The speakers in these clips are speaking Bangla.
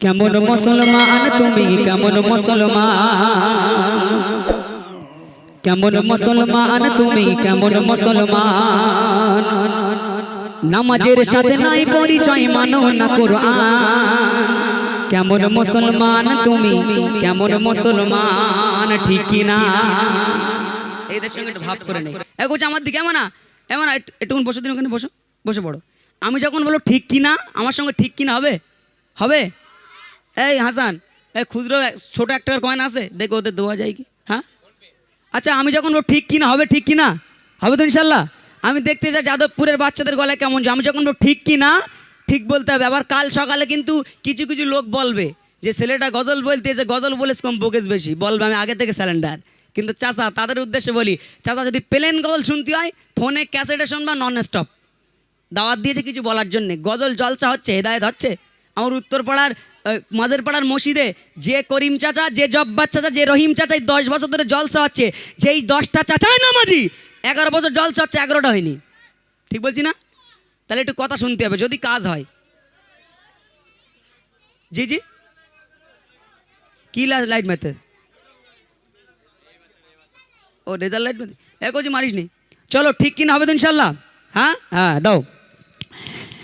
কেমন মুসলমান তুমি? কেমন মুসলমান? কেমন মুসলমান তুমি? কেমন মুসলমান? নামাজের সাথে নাই পরিচয় মানো না কোরআন। কেমন মুসলমান তুমি? কেমন মুসলমান? ঠিক কি না এদের সঙ্গে একটু ভাব করে নেই। এক হচ্ছে আমার দিকে এমন না? এমন একটু- বসে দিন ওখানে বসো। বসে পড়ো। আমি যখন বলো ঠিক কি না আমার সঙ্গে ঠিক কি না হবে? হবে? এই হাসান, এই খুচরো এক- ছোট একটা কয়েন আছে, দেখো ওদের দেওয়া যায় কি? হ্যাঁ? আচ্ছা আমি যখন বলব ঠিক কিনা, হবে ঠিক কিনা? হবে তো ইনশাল্লাহ। আমি দেখতে চাই যাদবপুরের বাচ্চাদের গলায় কেমন আমি যখন বলব ঠিক কিনা, ঠিক বলতে হবে। আবার কাল সকালে কিন্তু কিছু কিছু লোক বলবে যে, ছেলেটা গজল বলতে যে গজল বলে কম বোকেস বেশি। বলবে, আমি আগে থেকে স্যালেন্ডার কিন্তু চাচা, তাদের উদ্দেশ্যে বলি, চাচা, যদি প্লেন গজল শুনতে হয় ফোনে ক্যাসেটে শুনবা নন স্টপ দাওয়াত দিয়েছে কিছু বলার জন্যে। গজল জলসা হচ্ছে, হেদায়ত হচ্ছে। আমার উত্তরপাড়ার মাঝের পাড়ার মসজিদে যে করিম চাচা, যে জব্বার চাচা, যে রহিম চাচা এই দশ বছর ধরে জলসা হচ্ছে যেই দশটা চাচাই নামাজি এগারো বছর জলসা হচ্ছে এগারোটা হয়নি। ঠিক বলছি না? তাহলে একটু কথা শুনতে হবে, যদি কাজ হয়। জি জি। কি লাইট মারতে? ও রেজাল্ট লাইট মারতে? এক কচি মারিস নি চলো, ঠিক কিনা হবে তো ইনশাল্লাহ। হ্যাঁ? হ্যাঁ দাও।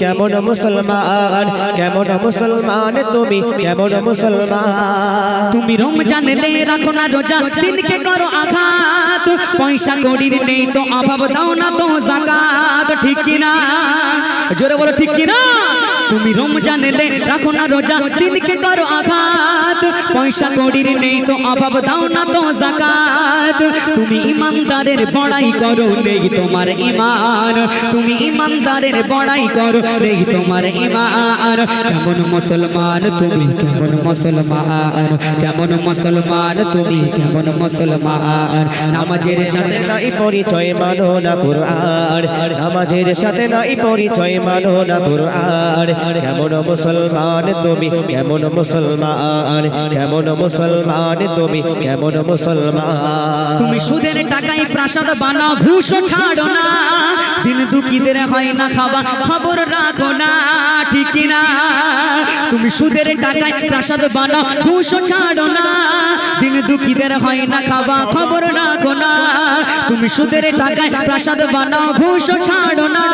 কেমন মুসলমান? কেমন মুসলমান তুমি? কেমন মুসলমান? তুমি রমজান লে রাখো না রোজা, দিনকে করো আঘাত। পয়সা কড়ির নেই তো অভাব, দাও না তো জাকাত। ঠিক কি না জোরে বলো, ঠিক কি না তুমি রমজান লে রাখো না রোজা, দিনকে করো আঘাত। পয়সা কড়ির নেই তো অভাব, দাও না তো জাকাত। তুমি ইমানদারের বড়াই করো, নেই তোমার ইমান। তুমি ইমানদারের বড়াই করো নেই তোমার ইমান কেমন মুসলমান তুমি, কেমন মুসলমান। কেমন মুসলমান তুমি, কেমন মুসলমান। নামাজের সাথে নাই পরিচয় মানো না কুরআন। নামাজের সাথে নাই পরিচয় মানো না কুরআন। কেমন মুসলমান তুমি, কেমন মুসলমান। কেমন মুসলমান তুমি, কেমন মুসলমান। তুমি সুদের টাকায় প্রাসাদ বানাও ঘুষও ছাড়ো না। দিন দুঃখীদের হয় না খাওয়া, খবর রাখো না, ঠিক না। তুমি সুদের টাকায় প্রাসাদ বানাও ঘুষও ছাড়ো না। দিন দুঃখীদের হয় না খাওয়া, খবর রাখো না। তুমি সুদের টাকায় প্রাসাদ বানাও ঘুষও ছাড়ো না।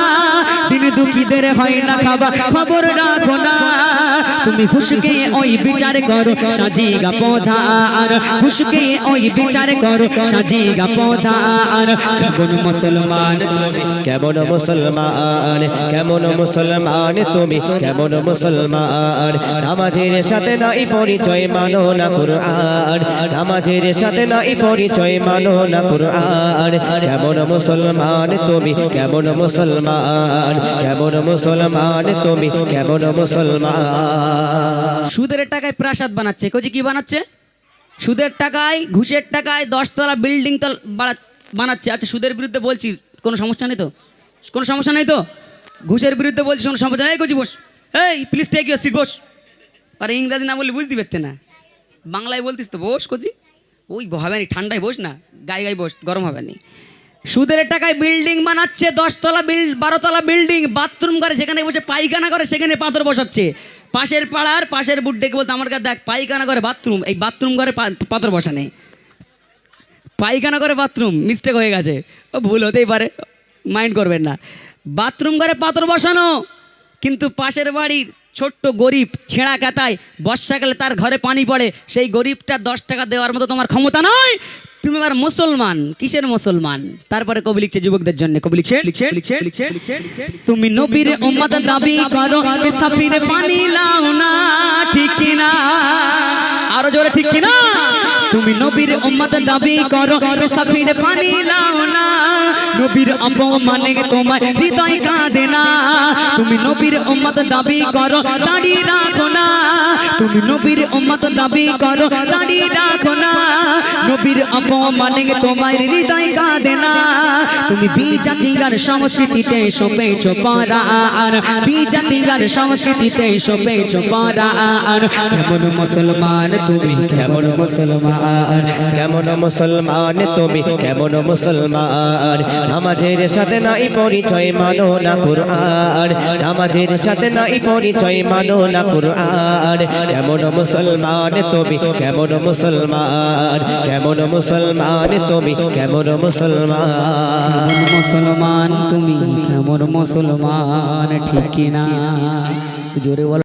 দিন দুঃখীদের হয় না খাওয়া, খবর রাখো না। তুমি ঘুষকে ওই বিচার করো, সাজিগা পধার। ঘুষকে ওই বিচার করো, সাজিগা পধার। কেমন মুসলমান তুমি, কেমন মুসলমান কেমন মুসলমান তুমি, কেমন মুসলমান। নামাজের সাথে নাই পরিচয় মানো না কুরআন। নামাজের সাথে নাই পরিচয় মানো না কুরআন। কেমন মুসলমান তুমি, কেমন মুসলমান কেমন মুসলমান তুমি, কেমন মুসলমান। সুদের টাকায় প্রাসাদ বানাচ্ছে। কোজি কি বানাচ্ছে? সুদের টাকায়, ঘুষের টাকায় দশতলা বিল্ডিং তল বানাচ্ছে। আচ্ছা সুদের বিরুদ্ধে বলছি, কোনো সমস্যা নেই তো? কোনো সমস্যা নেই তো? ঘুষের বিরুদ্ধে বলছি, কোনো সমস্যা নেই? Cozy boss. এই please take your seat boss. আর ইংরাজি না বললে বুঝতে পারতে না। বাংলায় বলতিস তো, বস কোজি ওই হবে নি ঠান্ডায় বস না। গায়ে গায়ে বস, গরম হবে নি সুদের টাকায় বিল্ডিং বানাচ্ছে, দশতলা বিল বারোতলা বিল্ডিং, বাথরুম করে সেখানে বসে পায়খানা করে, সেখানে পাথর বসাচ্ছে। পাশের পাড়ার পাশের বুট ডেকে বলতে? আমার কাছে দেখ, পায়খানা করে বাথরুম এই বাথরুম ঘরে পাথর বসানে পায়খানা করে বাথরুম মিস্টেক হয়ে গেছে। ও ভুল হতেই পারে মাইন্ড করবেন না। বাথরুম ঘরে পাথর বসানো, কিন্তু পাশের বাড়ির ছোট্ট গরিব ছেঁড়া কাতায় বর্ষাকালে তার ঘরে পানি পড়ে। সেই গরিবটা দশ টাকা দেওয়ার মতো তোমার ক্ষমতা নয়। তুমি আবার মুসলমান? কিসের মুসলমান? তারপরে কবি লিখছে যুবকদের জন্য। কবি লিখছে? তুমি নবীর উম্মত দাবি করো সাফিরে পানি লাও না ঠিক কি না আরও জোরে ঠিক কি না তুমি নবীর উম্মত দাবি করো সাফির পানি লাও না। নবীর অপমানে তোমার হৃদয় কাঁদে না। তুমি নবীর উম্মত দাবি করো, দাড়ি রাখো না। তুমি নবীর উম্মত দাবি করো, দাড়ি রাখো না। নবীর অপমানে তোমার হৃদয় কাঁদে না। তুমি বিজাতিগার সংস্কৃতিতে সপেছ পারা আর বিজাতিগার সংস্কৃতিতে সপেছ পারা আর কেমন মুসলমান তুমি, কেমন মুসলমান? কেমন মুসলমান তুমি, কেমন মুসলমান? নামাজের সাথে নাই পরিচয় মানো না কুরআন। নামাজের সাথে নাই পরিচয় মানো না কুরআন। কেমন মুসলমান তুমি, কেমন মুসলমান? কেমন মুসলমান তুমি, কেমন মুসলমান? মুসলমান তুমি, কেমন মুসলমান? ঠিক কিনা? জোরে বলো।